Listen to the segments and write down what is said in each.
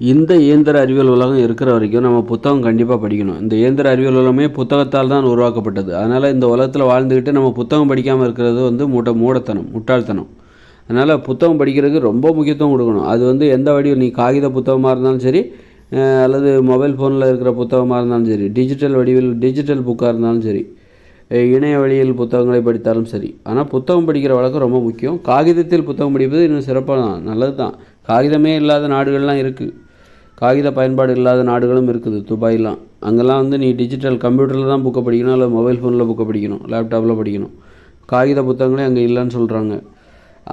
இந்த இயந்திர அறிவியல் உலகம் இருக்கிற வரைக்கும் நம்ம புத்தகம் கண்டிப்பாக படிக்கணும். இந்த இயந்திர அறிவியல் உலகமே புத்தகத்தால் தான் உருவாக்கப்பட்டது. அதனால் இந்த உலகத்தில் வாழ்ந்துக்கிட்டு நம்ம புத்தகம் படிக்காமல் இருக்கிறது வந்து மூட்டை மூடத்தனம் முட்டாள்தனம். அதனால் புத்தகம் படிக்கிறதுக்கு ரொம்ப முக்கியத்துவம் கொடுக்கணும். அது வந்து எந்த வடிவம் நீ காகித புத்தகமாக இருந்தாலும் சரி அல்லது மொபைல் ஃபோனில் இருக்கிற புத்தகமாக இருந்தாலும் சரி டிஜிட்டல் வடிவில் டிஜிட்டல் புக்காக இருந்தாலும் சரி இணைய வழியில் புத்தகங்களை படித்தாலும் சரி. ஆனால் புத்தகம் படிக்கிற வழக்கம் ரொம்ப முக்கியம். காகிதத்தில் புத்தகம் படிப்பது இன்னும் சிறப்பாக தான் நல்லது தான் காகிதமே இல்லாத நாடுகள்லாம் இருக்குது காகித பயன்பாடு இல்லாத நாடுகளும் இருக்குது துபாய்லாம். அங்கெல்லாம் வந்து நீ டிஜிட்டல் கம்ப்யூட்டரில் தான் புக்கை படிக்கணும் இல்லை மொபைல் ஃபோனில் புக்கை படிக்கணும் லேப்டாப்பில் படிக்கணும். காகித புத்தகங்களே அங்கே இல்லைன்னு சொல்கிறாங்க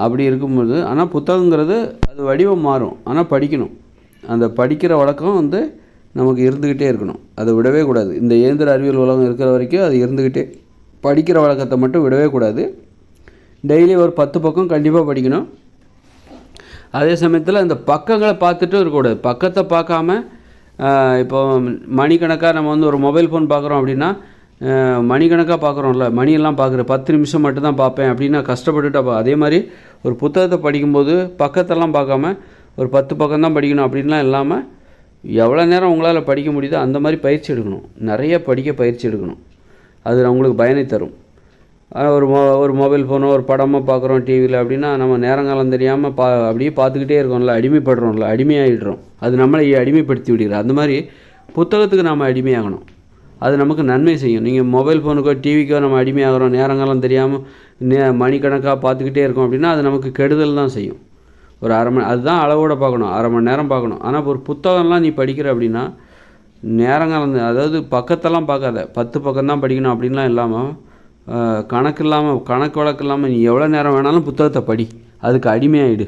அப்படி இருக்கும்போது ஆனால் புத்தகங்கிறது அது வடிவம் மாறும். ஆனால் படிக்கணும். அந்த படிக்கிற வழக்கம் வந்து நமக்கு இருந்துக்கிட்டே இருக்கணும். அதை விடவே கூடாது. இந்த இயந்திர அறிவியல் உலகம் இருக்கிற வரைக்கும் அது இருந்துக்கிட்டே படிக்கிற வழக்கத்தை மட்டும் விடவே கூடாது. டெய்லி ஒரு பத்து பக்கம் கண்டிப்பாக படிக்கணும். அதே சமயத்தில் இந்த பக்கங்களை பார்த்துட்டும் இருக்கக்கூடாது பக்கத்தை பார்க்காம இப்போ மணிக்கணக்காக நம்ம வந்து ஒரு மொபைல் ஃபோன் பார்க்குறோம் அப்படின்னா மணிக்கணக்காக பார்க்குறோம்ல மணியெல்லாம் பார்க்குற பத்து நிமிஷம் மட்டும்தான் பார்ப்பேன் அப்படின்னா கஷ்டப்பட்டுட்டா அதே மாதிரி ஒரு புத்தகத்தை படிக்கும்போது பக்கத்தெல்லாம் பார்க்காம ஒரு பத்து பக்கம் தான் படிக்கணும் அப்படின்லாம் இல்லாமல் எவ்வளோ நேரம் உங்களால் படிக்க முடியுதோ அந்த மாதிரி பயிற்சி எடுக்கணும். நிறைய படிக்க பயிற்சி எடுக்கணும். அது உங்களுக்கு பயனை தரும். ஒரு மொ ஒரு மொபைல் ஃபோனோ ஒரு படமோ பார்க்குறோம் டிவியில் அப்படின்னா நம்ம நேரங்காலம் தெரியாமல் பா அப்படியே பார்த்துக்கிட்டே இருக்கோம்ல அடிமைப்படுறோம்ல அடிமையாகிடுறோம் அது நம்மளை அடிமைப்படுத்தி விடுகிறது. அந்த மாதிரி புத்தகத்துக்கு நாம் அடிமையாகணும். அது நமக்கு நன்மை செய்யும். நீங்கள் மொபைல் ஃபோனுக்கோ டிவிக்கோ நம்ம அடிமையாகிறோம் நேரங்காலம் தெரியாமல் நே மணிக்கணக்காக பார்த்துக்கிட்டே இருக்கோம் அப்படின்னா அது நமக்கு கெடுதல் தான் செய்யும். ஒரு அரை மணி அதுதான் அளவோடு பார்க்கணும். அரை மணி நேரம் பார்க்கணும். ஆனால் ஒரு புத்தகம்லாம் நீ படிக்கிற அப்படின்னா நேரங்காலம் அதாவது பக்கத்தெல்லாம் பார்க்காத. பத்து பக்கம் தான் படிக்கணும் அப்படின்லாம் இல்லாமல் கணக்கு இல்லாமல் கணக்கு வழக்கு இல்லாமல் நீ எவ்வளோ நேரம் வேணாலும் புத்தகத்தை படி. அதுக்கு அடிமையாயிடு.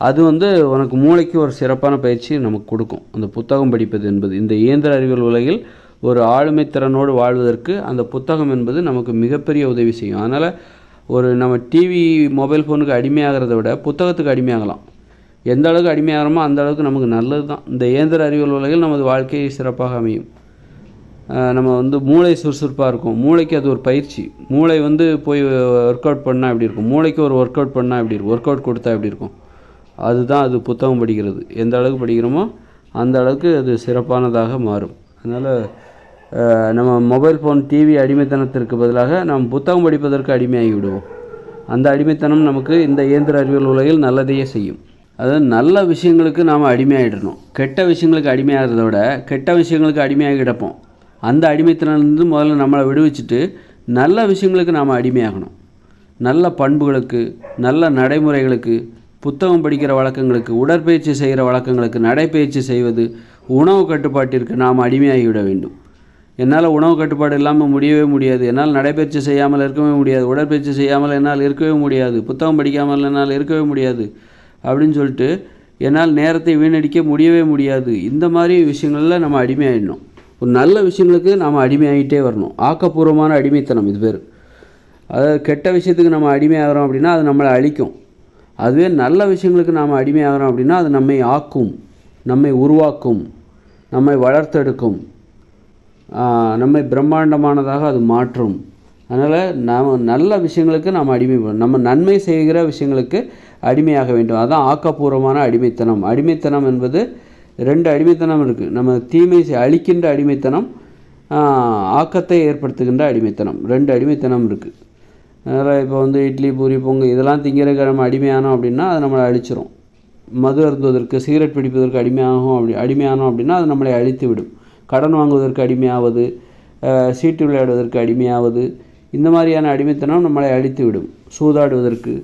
அது வந்து உனக்கு மூளைக்கு ஒரு சிறப்பான பயிற்சி நமக்கு கொடுக்கும். அந்த புத்தகம் படிப்பது என்பது. இந்த இயந்திர அறிவியல் உலகில் ஒரு ஆளுமை திறனோடு வாழ்வதற்கு அந்த புத்தகம் என்பது நமக்கு மிகப்பெரிய உதவி செய்யும். அதனால் ஒரு நம்ம டிவி மொபைல் ஃபோனுக்கு அடிமையாகிறத விட புத்தகத்துக்கு அடிமையாகலாம். எந்த அளவுக்கு அடிமையாகிறோமோ அந்த அளவுக்கு நமக்கு நல்லது தான் இந்த இயந்திர அறிவியல் உலகில் நமது வாழ்க்கையை சிறப்பாக அமையும். நம்ம வந்து மூளை சுறுசுறுப்பாக இருக்கும். மூளைக்கு அது ஒரு பயிற்சி. மூளை வந்து போய் ஒர்க் அவுட் பண்ணால் எப்படி இருக்கும்? மூளைக்கு ஒரு ஒர்க் அவுட் பண்ணால் எப்படி இருக்கும்? ஒர்க் அவுட் கொடுத்தா எப்படி இருக்கும்? அதுதான் அது புத்தகம் படிக்கிறது. எந்த அளவுக்கு படிக்கிறோமோ அந்த அளவுக்கு அது சிறப்பானதாக மாறும். அதனால் நம்ம மொபைல் ஃபோன் டிவி அடிமைத்தனத்திற்கு பதிலாக நாம் புத்தகம் படிப்பதற்கு அடிமையாகி விடுவோம். அந்த அடிமைத்தனம் நமக்கு இந்த இயந்திர அறிவியல் உலகில் நல்லதையே செய்யும். அதாவது நல்ல விஷயங்களுக்கு நாம் அடிமையாகிடணும் கெட்ட விஷயங்களுக்கு அடிமையாகிறத விட கெட்ட விஷயங்களுக்கு அடிமையாகி கிடப்போம். அந்த அடிமைத்தனிலிருந்து முதல்ல நம்மளை விடுவிச்சுட்டு நல்ல விஷயங்களுக்கு நாம் அடிமையாகணும். நல்ல பண்புகளுக்கு நல்ல நடைமுறைகளுக்கு புத்தகம் படிக்கிற வழக்கங்களுக்கு உடற்பயிற்சி செய்கிற வழக்கங்களுக்கு நடைப்பயிற்சி செய்வது உணவு கட்டுப்பாட்டிற்கு நாம் அடிமையாகிவிட வேண்டும். என்னால் உணவு கட்டுப்பாடு இல்லாமல் முடியவே முடியாது. என்னால் நடைபயிற்சி செய்யாமல் இருக்கவே முடியாது. உடற்பயிற்சி செய்யாமல் என்னால் இருக்கவே முடியாது. புத்தகம் படிக்காமல் என்னால் இருக்கவே முடியாது. அப்படின்னு சொல்லிட்டு என்னால் நேரத்தை வீணடிக்க முடியவே முடியாது. இந்த மாதிரி விஷயங்களில் நம்ம அடிமையாயிடணும். ஒரு நல்ல விஷயங்களுக்கு நாம் அடிமையாகிட்டே வரணும். ஆக்கப்பூர்வமான அடிமைத்தனம் இது பேர் அதாவது கெட்ட விஷயத்துக்கு நம்ம அடிமையாகிறோம் அப்படின்னா அது நம்மளை அழிக்கும். அதுவே நல்ல விஷயங்களுக்கு நாம் அடிமையாகிறோம் அப்படின்னா அது நம்மை ஆக்கும் நம்மை உருவாக்கும் நம்மை வளர்த்தெடுக்கும். நம்மை பிரம்மாண்டமானதாக அது மாற்றும். அதனால் நாம் நல்ல விஷயங்களுக்கு நாம் அடிமை நம்ம நன்மை செய்கிற விஷயங்களுக்கு அடிமையாக வேண்டும். அதுதான் ஆக்கப்பூர்வமான அடிமைத்தனம். அடிமைத்தனம் என்பது ரெண்டு அடிமைத்தனம் இருக்குது நம்ம தீமை அழிக்கின்ற அடிமைத்தனம் ஆக்கத்தை ஏற்படுத்துகின்ற அடிமைத்தனம். ரெண்டு அடிமைத்தனம் இருக்குது அதனால் இப்போ வந்து இட்லி பூரி பொங்கல் இதெல்லாம் திங்கிறக்கிழமை அடிமையானோம் அப்படின்னா அது நம்மளை அழிச்சிரும். மது அருந்துவதற்கு சிகரெட் பிடிப்பதற்கு அடிமையாகும் அப்படி அடிமையானோம் அப்படின்னா அது நம்மளை அழித்து விடும். கடன் வாங்குவதற்கு அடிமையாவது சீட்டு விளையாடுவதற்கு அடிமையாவது இந்த மாதிரியான அடிமைத்தனம் நம்மளை அழித்து விடும். சூதாடுவதற்கு.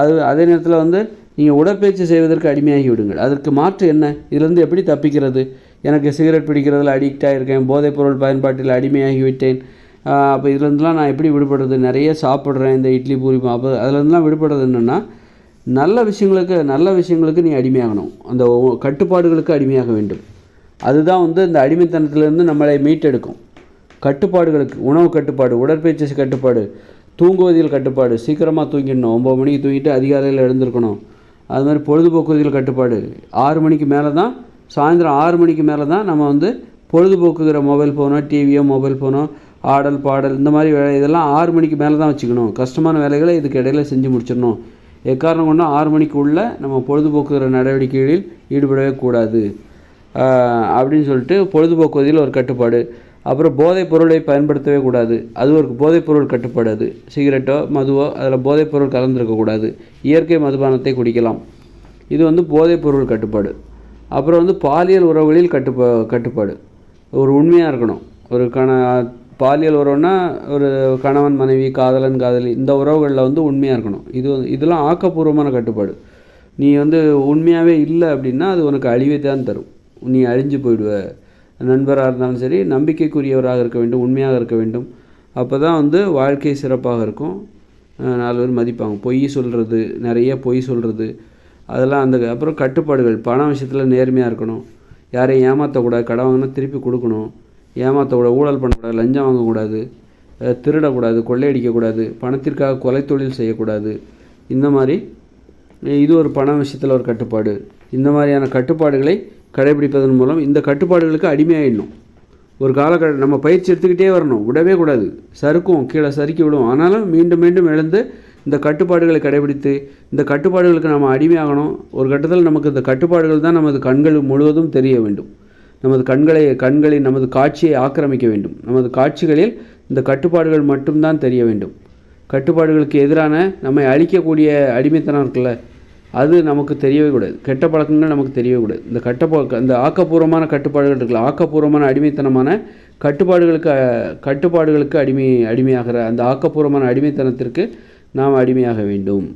அது அதே நேரத்தில் வந்து நீங்கள் உடற்பயிற்சி செய்வதற்கு அடிமையாகி விடுங்கள். அதற்கு மாற்று என்ன? இதிலிருந்து எப்படி தப்பிக்கிறது? எனக்கு சிகரெட் பிடிக்கிறதுல அடிக்டாக இருக்கேன் போதைப்பொருள் பயன்பாட்டில் அடிமையாகி விட்டேன். அப்போ இதுலேருந்துலாம் நான் எப்படி விடுபடுறது? நிறைய சாப்பிட்றேன் இந்த இட்லி பூரி அப்போ அதுலேருந்துலாம் விடுபடுறது என்னென்னா நல்ல விஷயங்களுக்கு நல்ல விஷயங்களுக்கு நீ அடிமையாகணும். அந்த கட்டுப்பாடுகளுக்கு அடிமையாக வேண்டும். அதுதான் வந்து இந்த அடிமைத்தனத்திலேருந்து நம்மளை மீட்டெடுக்கும். கட்டுப்பாடுகளுக்கு உணவு கட்டுப்பாடு உடற்பயிற்சி கட்டுப்பாடு தூங்குவதில் கட்டுப்பாடு. சீக்கிரமாக தூங்கிடணும். ஒம்பது மணிக்கு தூங்கிட்டு அதிகாலையில் எழுந்திருக்கணும். அது மாதிரி பொழுதுபோக்குவதில் கட்டுப்பாடு. ஆறு மணிக்கு மேலே தான் சாயந்தரம் ஆறு மணிக்கு மேலே தான் நம்ம வந்து பொழுதுபோக்குகிற மொபைல் ஃபோனோ டிவியோ மொபைல் ஃபோனோ ஆடல் பாடல் இந்த மாதிரி வேலை இதெல்லாம் ஆறு மணிக்கு மேலே தான் வச்சுக்கணும். கஷ்டமான வேலைகளை இதுக்கு இடையில செஞ்சு முடிச்சிடணும். எக்காரணம் கொண்டும் ஆறு மணிக்கு உள்ள நம்ம பொழுதுபோக்குகிற நடவடிக்கைகளில் ஈடுபடவே கூடாது. அப்படின்னு சொல்லிட்டு பொழுதுபோக்குவதில் ஒரு கட்டுப்பாடு. அப்புறம் போதைப் பொருளை பயன்படுத்தவே கூடாது. அது ஒரு போதைப் பொருள் கட்டுப்பாடு அது. சிகரெட்டோ மதுவோ அதில் போதைப் பொருள் கலந்துருக்கக்கூடாது இயற்கை மதுபானத்தை குடிக்கலாம். இது வந்து போதைப் பொருள் கட்டுப்பாடு. அப்புறம் வந்து பாலியல் உறவுகளில் கட்டுப்பா கட்டுப்பாடு. ஒரு உண்மையாக இருக்கணும். ஒரு கண பாலியல் உறவுனா ஒரு கணவன் மனைவி காதலன் காதலி இந்த உறவுகளில் வந்து உண்மையாக இருக்கணும். இது இதெல்லாம் ஆக்கப்பூர்வமான கட்டுப்பாடு. நீ வந்து உண்மையாகவே இல்லை அப்படின்னா அது உனக்கு அழிவை தான் தரும். நீ அழிஞ்சு போயிடுவ. நண்பராக இருந்தாலும் சரி நம்பிக்கைக்குரியவராக இருக்க வேண்டும் உண்மையாக இருக்க வேண்டும். அப்போ தான் வந்து வாழ்க்கை சிறப்பாக இருக்கும். நாலு பேர் மதிப்பாங்க. பொய் சொல்கிறது நிறைய பொய் சொல்கிறது அதெல்லாம் அந்த அப்புறம் கட்டுப்பாடுகள். பண விஷயத்தில் நேர்மையாக இருக்கணும். யாரையும் ஏமாற்றக்கூடாது கடை வாங்கினா திருப்பி கொடுக்கணும். ஏமாற்றக்கூடாது ஊழல் பண்ணக்கூடாது. லஞ்சம் வாங்கக்கூடாது. திருடக்கூடாது. கொள்ளையடிக்கக்கூடாது. பணத்திற்காக கொலை தொழில் செய்யக்கூடாது. இந்த மாதிரி இது ஒரு பண விஷயத்தில் ஒரு கட்டுப்பாடு. இந்த மாதிரியான கட்டுப்பாடுகளை கடைபிடிப்பதன் மூலம் இந்த கட்டுப்பாடுகளுக்கு அடிமையாயிடணும். ஒரு காலகட்ட நம்ம பயிற்சி எடுத்துக்கிட்டே வரணும். விடவே கூடாது. சறுக்கும் கீழே சறுக்கி விடும் ஆனாலும் மீண்டும் மீண்டும் எழுந்து இந்த கட்டுப்பாடுகளை கடைபிடித்து இந்த கட்டுப்பாடுகளுக்கு நம்ம அடிமையாகணும். ஒரு கட்டத்தில் நமக்கு இந்த கட்டுப்பாடுகள் தான் நமது கண்கள் முழுவதும் தெரிய வேண்டும். நமது கண்களை கண்களின் நமது காட்சியை ஆக்கிரமிக்க வேண்டும். நமது காட்சிகளில் இந்த கட்டுப்பாடுகள் மட்டும்தான் தெரிய வேண்டும். கட்டுப்பாடுகளுக்கு எதிரான நம்மை அழிக்கக்கூடிய அடிமைத்தனம் இருக்குல்ல அது நமக்கு தெரியவே கூடாது. கெட்ட பழக்கங்கள் நமக்கு தெரியவே கூடாது. இந்த கட்டப்பா இந்த ஆக்கப்பூர்வமான கட்டுப்பாடுகள் இருக்குல்ல ஆக்கப்பூர்வமான அடிமைத்தனமான கட்டுப்பாடுகளுக்கு கட்டுப்பாடுகளுக்கு அடிமை அடிமையாகிற அந்த ஆக்கப்பூர்வமான அடிமைத்தனத்திற்கு நாம் அடிமையாக வேண்டும்.